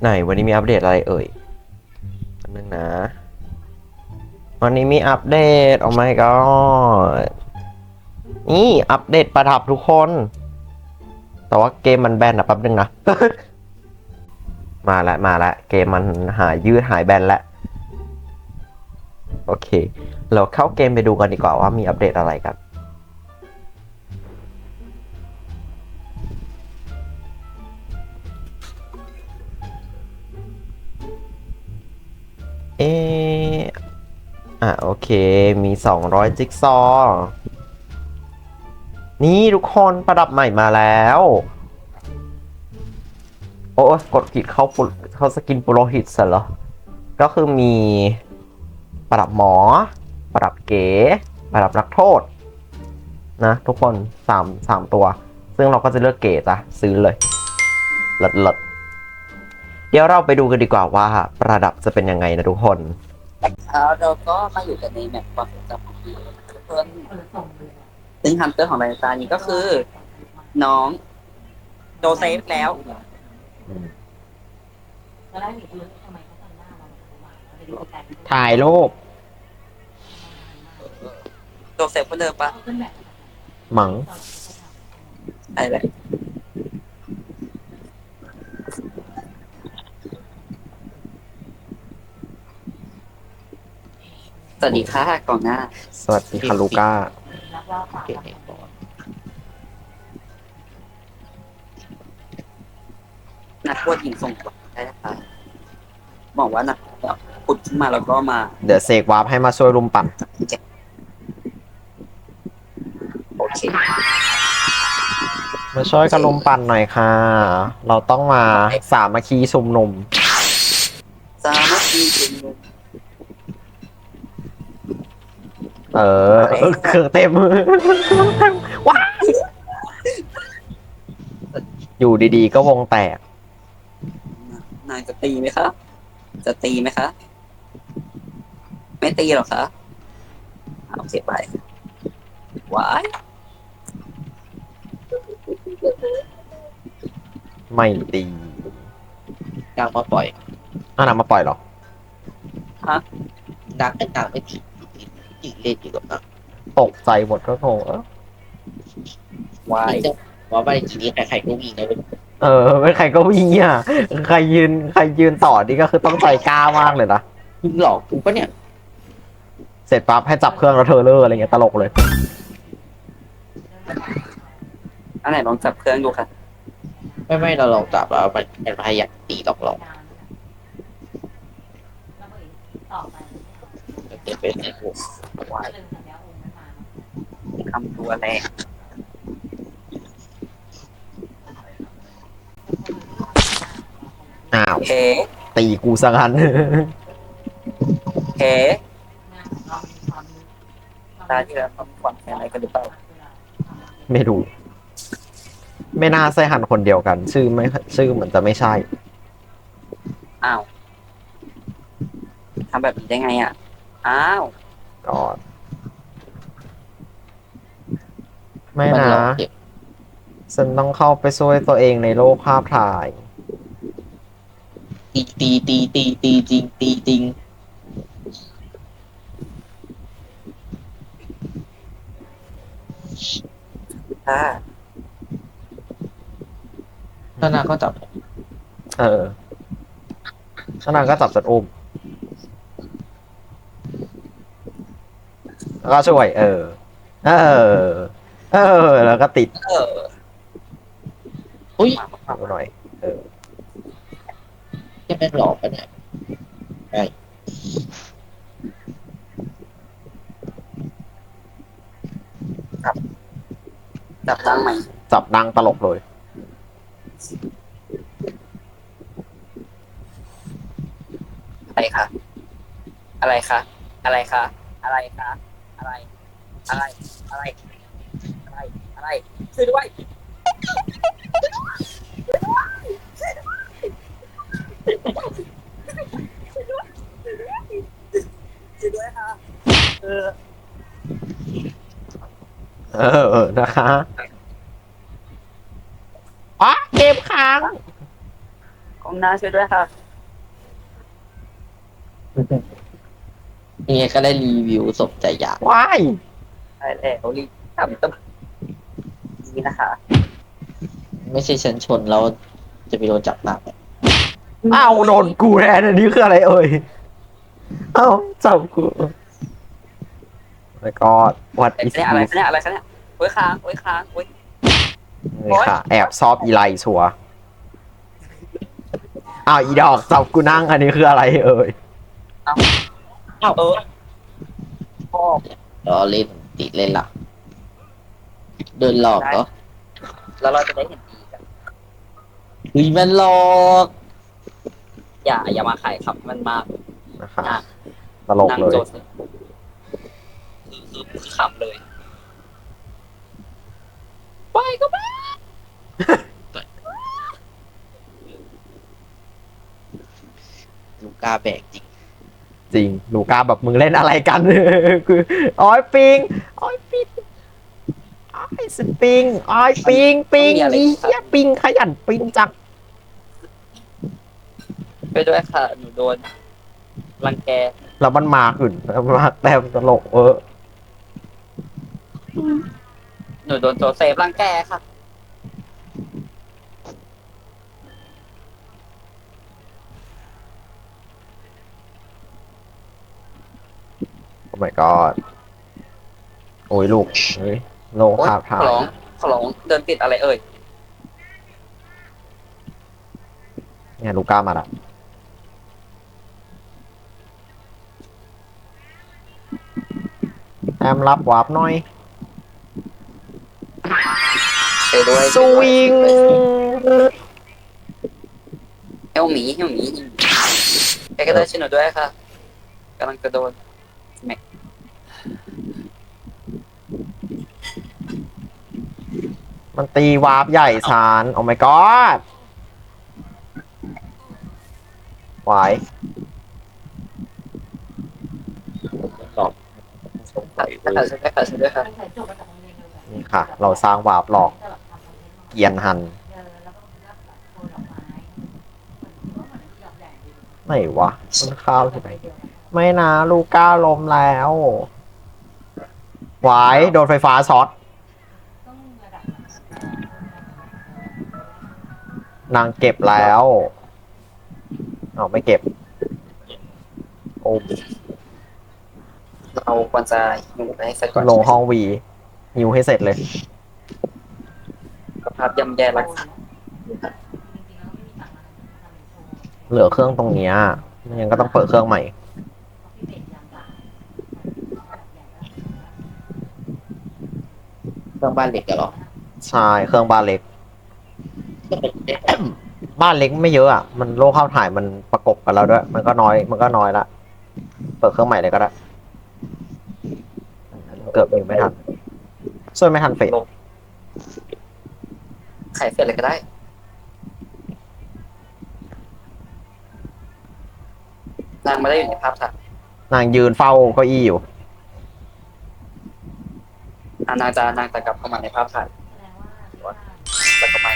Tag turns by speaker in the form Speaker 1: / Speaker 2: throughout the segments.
Speaker 1: ไหนวันนี้มีอัปเดตอะไรเอ่ยอันนึงนะ วันนี้มีอัปเดตโอ้ my god นี่อัปเดตประดับทุกคน แต่ว่าเกมมันแบนอะแป๊บนึงนะ มาละมาละเกมมันหายยืดหายแบนแล้วโอเค เราเข้าเกมไปดูกันดีกว่าว่ามีอัปเดตอะไรกัน เอะอะโอเค มี 200 จิ๊กซอว์นี่ทุกคนประดับใหม่มาแล้ว โอ้กดผิดเข้าเข้าสกินปุโรหิตซะเหรอ ก็คือมีประดับหมอ ประดับเก๋ ประดับนักโทษ นะ ทุกคนสามสามตัว ซึ่งเราก็จะเลือกเก๋จ้ะซื้อเลยเลิศเลิศ เดี๋ยวเราไปดูกันดีกว่าว่าประดับจะเป็นยังไงนะทุกคน
Speaker 2: แล้วเราก็มาอยู่กันในแมปความทรงจำของพี่ทุกคนซึ่งฮันเตอร์ของรายการนี้ก็คือ น้องโดเซฟแล้ว
Speaker 1: ถ่ายรูป
Speaker 2: โดเซฟคนเดิมปะ
Speaker 1: หมัง
Speaker 2: อะไรเลยส วัสดีค่ะกองหน้า
Speaker 1: สวัสดีค่ะลูก้า
Speaker 2: นักพวดยิงส่งกลับได้นะคะบอกว่านักพุดขึ้นมาแล้วก็มา
Speaker 1: เดี๋ยวเสกวาร์ปให้มาช่วยรุมปั่น
Speaker 2: โอเค
Speaker 1: มาช่วยกันรุมปั่นหน่อยค่ะ เราต้องมาสามัคคีชุมนุม
Speaker 2: สามัคคีชุมนุม
Speaker 1: เออเออเครื่องเต็มว้ายอยู่ดีๆ ก็วงแตก
Speaker 2: นายจะตีไหมคะ จะตีไหมคะ ไม่ตีหรอกคะเอาเสียไปว้าย
Speaker 1: ไม่ดี
Speaker 3: นางมาปล่อย
Speaker 1: อะนำมาปล่อยเหรอ
Speaker 3: นางเป็นนางไม่ผิด จริงเล่นอยู่กับนาง
Speaker 1: ตกใจหมดก็โถเอ้อ
Speaker 2: ว้าย
Speaker 3: นี่จะว่าไม่จริงนี้ใครๆก็วิ่งนะเว้ย
Speaker 1: เออไม่ใครก็วิ่งอะใครยืนใครยืนต่อนี่ก็คือต้องใจกล้ามากเลยนะ
Speaker 3: มึงหลอกกูปะเนี่ย
Speaker 1: เสร็จปั๊บให้จับเครื่องแล้วเธอเลอร์อะไรเงี้ยตลกเลย
Speaker 2: อันไหนลองจับเครื่องดูค่ะ
Speaker 3: ไม่ไม่เราลองจับแล้วมันมันพยายามตีหลอกหลอกเดี๋ยวเป็นไอ้พวก
Speaker 2: ว้ายคำตัวแรง
Speaker 1: อ้าว
Speaker 2: เฮ้
Speaker 1: ตีกูซะงั้น
Speaker 2: เฮ้ตาที่แล้วต้องความแค้นอะไรกันหรือเปล่า
Speaker 1: ไม่รู้ ไม่น่าใช่หันคนเดียวกัน ชื่อไม่ชื่อเหมือนจะไม่ใช่
Speaker 2: อ้าวทำแบบนี้ได้ไงอะ อ้าว
Speaker 1: ก็ไม่
Speaker 3: มัน
Speaker 1: นะ
Speaker 3: หลอกเก็บ
Speaker 1: ฉันต้องเข้าไปช่วยตัวเองในโลกภาพถ่าย
Speaker 3: ตีตีตีตีตีจริงตีจริง
Speaker 2: ค่ะ
Speaker 3: ถ้านางก็จับ
Speaker 1: เออแล้วนางก็จับจัดอุ้ม แล้วก็ช่วย เออ เออ เออ แล้วก็ติด
Speaker 2: เออ
Speaker 3: อุ้ย
Speaker 1: ดูหน่อย เออ
Speaker 3: จะเป็นหลอกปะเนี่ย
Speaker 2: จับตั้งใหม่
Speaker 1: จับดังตลกเลย
Speaker 2: อะไรคะ อะไรคะ อะไรคะ อะไรคะ อะไร อะไร อะไร อะไร อะไรช่วยด้วยช่วยด้วยค่ะ เออ
Speaker 1: เออเออนะคะอ๋อเกมค้าง
Speaker 2: กองหน้าช่วยด้วยค่ะ
Speaker 3: ยังไงก็ได้รีวิวสมใจอยาก
Speaker 1: ว้าย
Speaker 2: ใช่แล้วรีบทำตึ๊บนี่นะคะ
Speaker 3: ไม่ใช่ฉันชนแล้วจะไปโดนจับหนัก
Speaker 1: อ้าวโดนกูแทนอันนี้คืออะไรเอ่ยเอ้าจับกูแล้วก็วัด
Speaker 2: เอ๊ะ
Speaker 1: อีส
Speaker 2: เนี่ยอะไรคะเนี่ยอะไรคะเนี่ยโอ้ยค้างโอ้ยค้างโอ้ย
Speaker 1: นี่ค่ะ แอบชอบอีไลชัวร์อ้าวอีดอกจับกูนั่งอันนี้คืออะไรเอ่ย
Speaker 2: เออพ่อ
Speaker 3: รอเล่นติดเล่นหลักเดินหลอกเหรอ
Speaker 2: แล้วเราจะได้เห็นดีกัน
Speaker 3: เฮ้ยมันหลอก
Speaker 2: อย่าอย่ามาขายขับมันมาก
Speaker 1: นะคะ
Speaker 2: อะ
Speaker 1: ตลก
Speaker 2: นั่ง
Speaker 1: เลย
Speaker 2: โจทย์คือคือคือขำเลยไปก็ไป
Speaker 3: ลูกกาแบกจริง
Speaker 1: จริง ลูก้าแบบมึงเล่นอะไรกัน คืออ้อยปิงอ้อยปิงอ้อยสปิงอ้อยปิงปิงอีเหี้ยปิงขยันปิงจัง
Speaker 2: ไปด้วยค่ะ หนูโดน รังแก
Speaker 1: แล้วมันมาขึ้นมาแต่ตลกเออ
Speaker 2: หนูโดนโจเซฟรังแกค่ะ
Speaker 1: my god โอ้ยลูกเฮ้ยโลก
Speaker 2: โอ๊ย
Speaker 1: ขาบ
Speaker 2: ข
Speaker 1: ถ่า
Speaker 2: อยร้องขอร้องเดินติดอะไรเอ่ย
Speaker 1: เนี่ยลูก้ามาละแอมรับวาร์ปหน่อย
Speaker 2: ไปด้วย
Speaker 1: สวิง
Speaker 2: เฮลหมีเฮลหมีไปก็ได้ช่วยหนูด้วยค่ะกำลังจะโดน
Speaker 1: มั นตีวาร์ปใหญ่ชานโอ้ my god ไหวาย
Speaker 3: หลอก
Speaker 2: ค่ะค่ะช่วยด้วยค่ะช่วยด้วยค่ะ
Speaker 1: นี่ค่ะ เราสร้างวาร์ปหลอกเกียนหันไหนวะมันข้าวที่ไหนไม่นะลูก้าล้มแล้วไหวายโดนไฟฟ้าช็อต นางเก็บแล้วเอาไม่เก็บ โอ้
Speaker 2: เราควรจะหนูไปให้สักก่อน
Speaker 1: ลงห้องวีหิวให้เสร็จเลย
Speaker 2: สภาพย่ำแย่รักษา
Speaker 1: เหลือเครื่องตรงเนี้ยไม่งั้นก็ต้องเปิดเครื่องใหม่
Speaker 3: เครื่องบ้านเหล็กกันเหรอ
Speaker 1: ใช่ เครื่องบ้านเล็ก บ้านเล็กไม่เยอะอะ มันโลกเข้าถ่ายมันประกบกันแล้วด้วย มันก็น้อย มันก็น้อยละ เปิดเครื่องใหม่เลยก็ได้ เกือบยิงไม่ทันช่วยไม่ทันเฟด
Speaker 2: ไข่เสร็จเลยก็ได้ นางไม่ได้อยู่ในภาพถ่าย
Speaker 1: นางยืนเฝ้าเก้าอี้อยู่
Speaker 2: อะนางจะนางจะกลับเข้ามาในภาพถ่ายแล้วก็ไป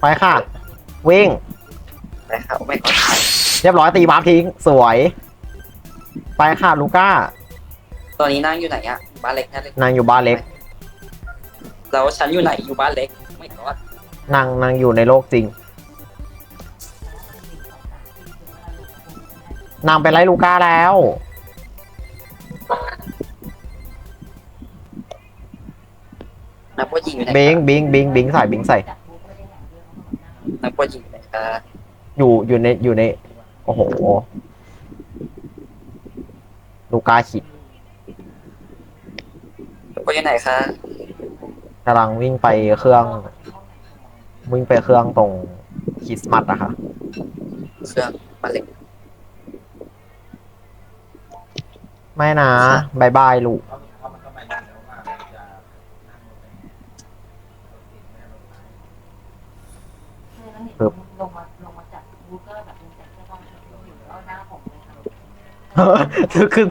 Speaker 1: ไปค่ะ วิ่ง
Speaker 2: ไปค่ะไม่ขอถ่าย
Speaker 1: เรียบร้อยตีวาร์ปทิ้ง สวย ไปค่ะลูก้า
Speaker 2: ตอนนี้นางอยู่ไหนอะบ้านเล็กแน่เลย
Speaker 1: นางอยู่บ้านเล็ก
Speaker 2: แล้วฉันอยู่ไหนอยู่บ้านเล็ก ไม่ก็
Speaker 1: นางนางอยู่ในโลกจริง นางไปไล่ลูก้าแล้ว
Speaker 2: นักพวกยิงอยู่ไหน
Speaker 1: บิงบิงบิงบิงใส่บิงใส่
Speaker 2: นักพวกยิงอยู่ไหนคะ
Speaker 1: อยู่อยู่ในอยู่ในโอ้โหลูก้าขิด
Speaker 2: นักพวกอยู่ไหนคะ
Speaker 1: กำลังวิ่งไปเครื่อง วิ่งไปเครื่องตรงคริสต์มาสอะค่ะ
Speaker 2: เครื่องบ้านเล็ก
Speaker 1: ไม่นะบายบายลูก
Speaker 4: ปึ๊บลงมาลงมาจากบูเกอร์แบบเป็นแต่แค่ตอนอยู่แล้วหน้าผมเลย ค่ะ
Speaker 1: คือ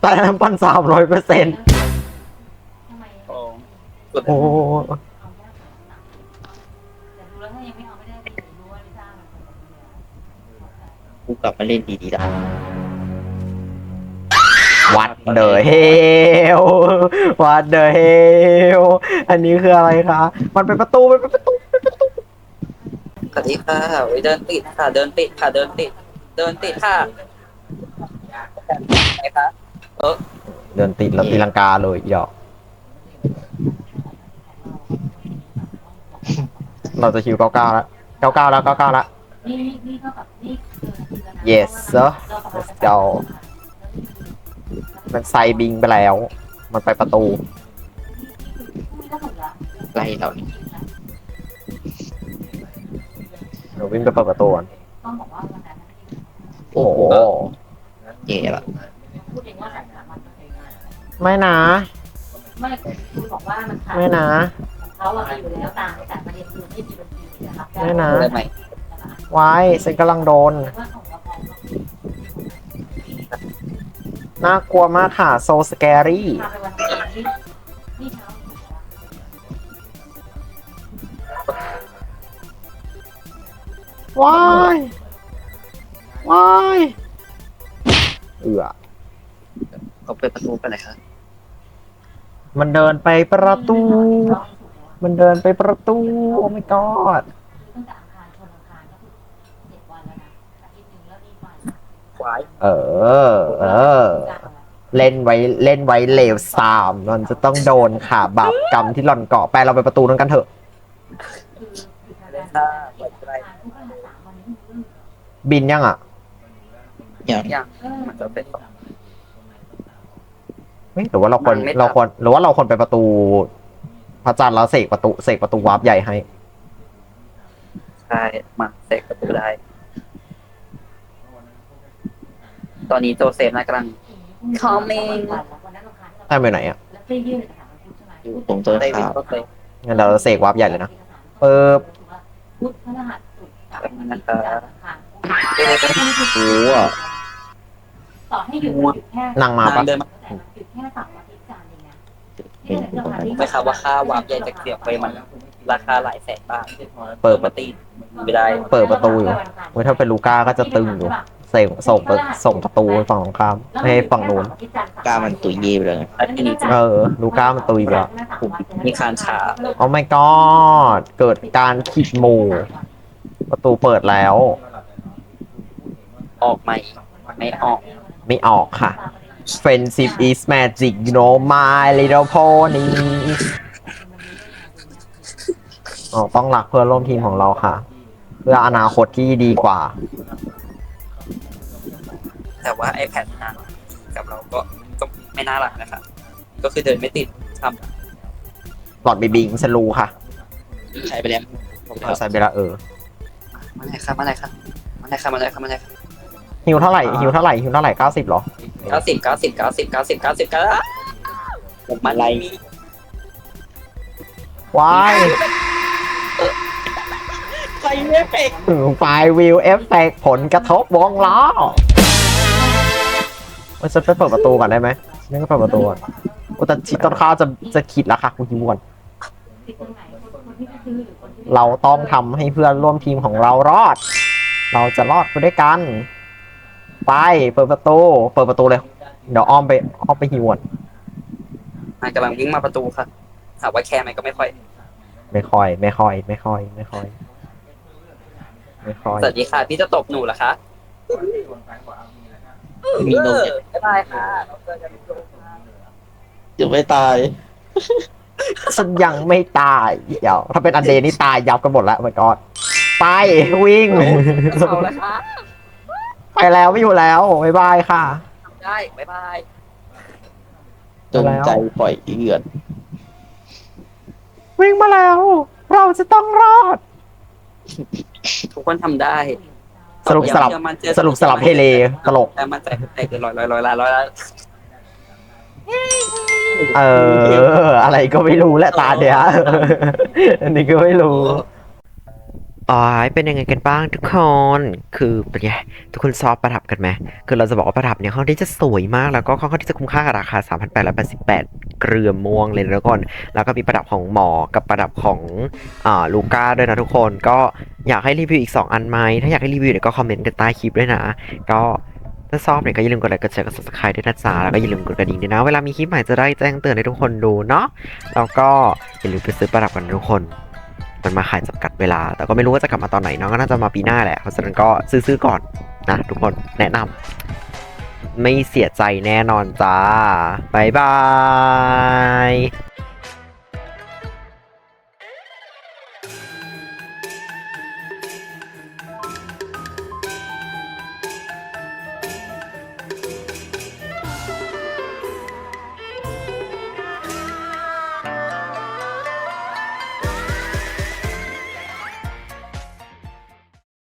Speaker 1: แต่น้ำปันสามร้อยเปอร์เซ็นต์
Speaker 4: ทำไม
Speaker 2: โอ้
Speaker 1: โอ้
Speaker 4: เอายากขนาดนั้นแต่ดูแล้วถ้ายังไม่เอาไม่ได้ไปรู้ว่าลิซ่าเป็นคนอินเดีย
Speaker 3: กูกลับมาเล่นดีๆแล้ว
Speaker 1: วัดเดอเฮลวัดเดอเฮลอันนี้คืออะไรคะ มันเป็นประตูมันเป็นประตู
Speaker 2: สวัสดีค่ะโอ้ยเดินติดค่ะ เดินติดค่ะ เดินติด เดินติดค่ะ ไหนคะ
Speaker 1: เดินติดแล้วตีลังกาเลยอีดอก เราจะคิวเก้าเก้าแล้วเก้าเก้าแล้วเก้าเก้าแล้ว
Speaker 4: นี่นี่เท่ากับนี่คือนาทีแล้วนะ
Speaker 1: Yes sir Let's go มันไซบิงไปแล้ว มันไปประตู
Speaker 4: นี่ก็หมดละ
Speaker 3: ไล่เรานี่
Speaker 1: หนูวิ่งไปเปิดประตูก่อน
Speaker 4: ต้องบอกว่าวันนั้น
Speaker 1: โอ้โห
Speaker 3: เย่ละ
Speaker 4: พูดเองว่าสายสามัญตัวเอง
Speaker 1: ไม่นะ
Speaker 4: ไม่คุณบอกว่ามันขาด
Speaker 1: ไม่นะ
Speaker 4: เขาอะอยู่แล้วต่างแต่ประเด็นคือไม่มีบัญชีนะครับ
Speaker 1: ไม่นะ
Speaker 2: ได้ไหม
Speaker 1: ไว้ฉันกำลังโดน
Speaker 4: ว่าของเราพอ
Speaker 1: น่ากลัวมากค่ะ โซสแกรี่
Speaker 4: พาไปวันนี้นี่เช้า
Speaker 1: ว้าย ว้าย เอือ
Speaker 2: เขาเปิดประตูไปไหนคะ
Speaker 1: มันเดินไปประตู มันเดินไปประตู โอ้ my god
Speaker 4: ตั้งแต่อังคารชนอังคารก็คือเจ็ดวันแล้วนะอาทิตย์หนึ่งแล้วนี่ไป
Speaker 2: ควาย
Speaker 1: เออ เออ เล่นไว้เล่นไว้เลวสามมันจะต้องโดนค่ะ บาปกรรมที่หล่อนเกาะไปเราไปประตูนั้นกันเถอะ
Speaker 2: ถ้าเปิดไร
Speaker 1: บินยังอะ
Speaker 3: อย่าง
Speaker 2: ยังมันจะเป็น
Speaker 1: เฮ้ยหรือว่าเราควร
Speaker 2: มันไม่
Speaker 1: เราควรหรือว่าเราควรไปประตูพระจันทร์แล้วเสกประตูเสกประตูวาร์ปใหญ่ให้
Speaker 2: ใช่มาเสกประตูได้ ตอนนี้โจเซฟนะกำลัง
Speaker 1: ให้ไปไหนอะ
Speaker 3: อยู่ตรงต้น
Speaker 2: ได้วิ่
Speaker 3: ขางว
Speaker 2: ก็เลย
Speaker 1: งั้นเราเสกวาร์ปใหญ่เลยนะ เปิบ
Speaker 4: พุธพฤหัสศุกร์เสาร์อาทิตย์จันทร์อังคาร
Speaker 3: โอ้โห
Speaker 4: ต่อให้หยุดหยุดแค่
Speaker 1: นั่งมาปะ
Speaker 2: เดินมา
Speaker 4: แต่มันหยุดแค่เสาร์อาทิตย์จันทร์เองนะ
Speaker 3: เป็นตรงนั้น
Speaker 2: ไม่ครับว่าค่าวาร์ปใหญ่จากเสียบไปมัน ราคาหลายแสนบาท
Speaker 1: เปิด
Speaker 2: มาตี ไม่ได้
Speaker 1: เปิดประตูอยู่ เว้ยถ้าเป็นลูก้าก็จะตึงอยู่เสกส่งไปส่งประตูไปฝั่งตรงข้ามไม่ให้ฝั่งนู้น
Speaker 3: กล้ามันตุยเย่ไปเลย
Speaker 2: แล้วทีนี้
Speaker 1: เออ ลูก้ามันตุยไปแล้ว
Speaker 2: มีคานช้า
Speaker 1: โอ้ my god เกิดการขีดหมู่ ประตูเปิดแล้ว
Speaker 2: ออกไหมไม่ออก
Speaker 1: ไม่ออกค่ะ Friendship is magic you know my little pony อ๋อต้องรักเพื่อนร่วมทีมของเราค่ะ เพื่ออนาคตที่ดีกว่า
Speaker 2: แต่ว่า iPad นะกับเราก็ก็ไม่น่ารักนะคะ ก็คือเดินไม่ติดท
Speaker 1: หลอดบีบิงฉันรู้ค่ะ
Speaker 3: ใช้ไปแล้วผม
Speaker 1: เอาใส่เบลาเออำ
Speaker 2: มาไหนคะมาไหนคะมาไหนคะมาไหนคะมาไหนคะ
Speaker 1: หิวเท่าไหร่หิวเท่าไหร่หิวเท่าไหร่เก้าสิบหรอ
Speaker 2: เก้าสิบเก้าสิบเก้าสิบเก้าสิบเก้าสิบเก้าผมมาไล่
Speaker 1: ว้าย
Speaker 2: ใครไม่เป็ก
Speaker 1: ไฟวิวเอฟเฟกผลกระทบวงล้อว่าฉันไปเปิดประตูก่อนได้ไหมฉันก็เปิดประตูก่อนโอ้แต่ชิดต้นข้าวจะจะขีดแล้วค่ะคุณหิวก่อนเราต้องทำให้เพื่อนร่วมทีมของเรารอด เราจะรอดไปด้วยกัน ไปเปิดประตูเปิดประตูเลยเดี๋ยวอ้อมไปอ้อมไปหิวก่อน
Speaker 2: นายกำลังวิ่งมาประตูค่ะถามว่าแคร์ไหมก็ไม่ค่อย
Speaker 1: ไม่ค่อย ไม่ค่อย ไม่ค่อย ไม่ค่อย ไม่ค่อย
Speaker 2: สวัสดีค่ะ พี่จะตบหนูเหรอคะ
Speaker 3: มีนม
Speaker 2: เออบ๊ายบายค่ะเราเจอกันที่โรงงาน
Speaker 3: ยังไม่ตาย
Speaker 1: ฉันยังไม่ตาย เดี๋ยว ถ้าเป็นอันเดย์นี่ตายยับกันหมดแล้วมันกอดไปวิ่ง
Speaker 2: เอาละค่ะ
Speaker 1: ไปแล้วไม่อยู่แล้วบ๊ายบายค่ะ
Speaker 2: ทำได้บ๊ายบาย
Speaker 3: จงใจปล่อยเอือน
Speaker 1: วิ่งมาแล้ว เราจะต้องรอด
Speaker 2: ทุกคนทำได้
Speaker 1: สรุปสลับ
Speaker 2: เชื่อมั่นเชื่อ
Speaker 1: สรุปสลับเฮเลตลก
Speaker 2: แต่มันใจแต่คือร้อยร้อยร้อยล้านร้อยล้าน
Speaker 1: เออ อะไรก็ไม่รู้แหละตาเดียอันนี้ก็ไม่รู้อ๋อ เป็นยังไงกันบ้างทุกคน คือเป็นไงทุกคนชอบประดับกันไหม คือเราจะบอกว่าประดับเนี่ยค่อนข้างที่จะสวยมาก แล้วก็ค่อนข้างที่จะคุ้มค่ากับราคา 3,888 เกลือม่วงเลยนะทุกคนแล้วก็มีประดับของหมอ กับประดับของอ่าลูก้าด้วยนะทุกคน ก็อยากให้รีวิวอีก 2 อันไหม ถ้าอยากให้รีวิวเนี่ยก็คอมเมนต์กันใต้คลิปด้วยนะ ก็ถ้าชอบเนี่ยก็อย่าลืมกดไลค์กดแชร์กด subscribe ด้วยนะจ๊ะแล้วก็อย่าลืมกดกระดิ่งด้วยนะ เวลามีคลิปใหม่จะได้แจ้งเตือนให้ทุกคนดูเนาะ แล้วก็อย่าลืมไปซื้อประดับกันทุกคน มันมาขายจำกัดเวลา แต่ก็ไม่รู้ว่าจะกลับมาตอนไหนเนาะก็น่าจะมาปีหน้าแหละ เพราะฉะนั้นก็ซื้อๆก่อนนะทุกคนแนะนำไม่เสียใจแน่นอนจ้าบายบาย